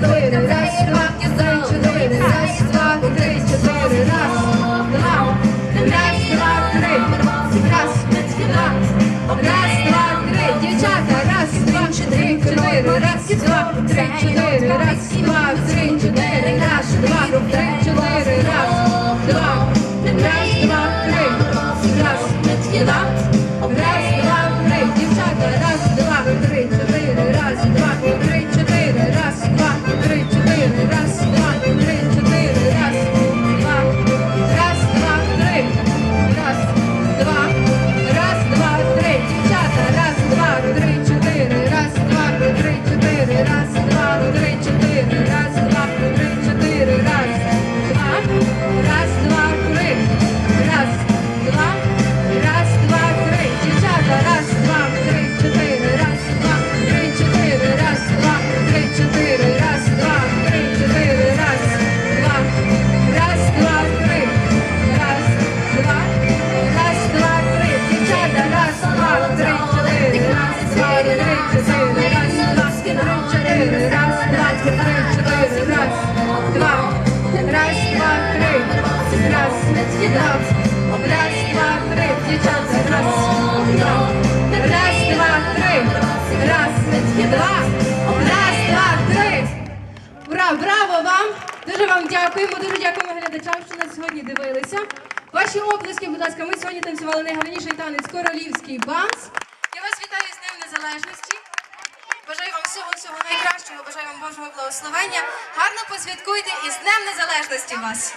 чотири, раз, два, три, чотири, раз, два, три, чотири, раз, два, раз, два, три, раз, два, раз, два, три, дівчата, раз, два, три, чотири, раз, два, три, чотири, раз, два, три, чотири, раз, два, три, чотири, раз, два, раз, два, три, раз, два, раз, два, раз, два, три. Ура, браво вам! Дуже вам дякуємо, дуже дякуємо глядачам, що нас сьогодні дивилися. Ваші оплески, будь ласка, ми сьогодні танцювали найгарніший танець королівський банс. Я вас вітаю з Днем Незалежності. Бажаю вам всього всього найкращого, бажаю вам Божого благословення. Гарно посвяткуйте і з Днем Незалежності вас!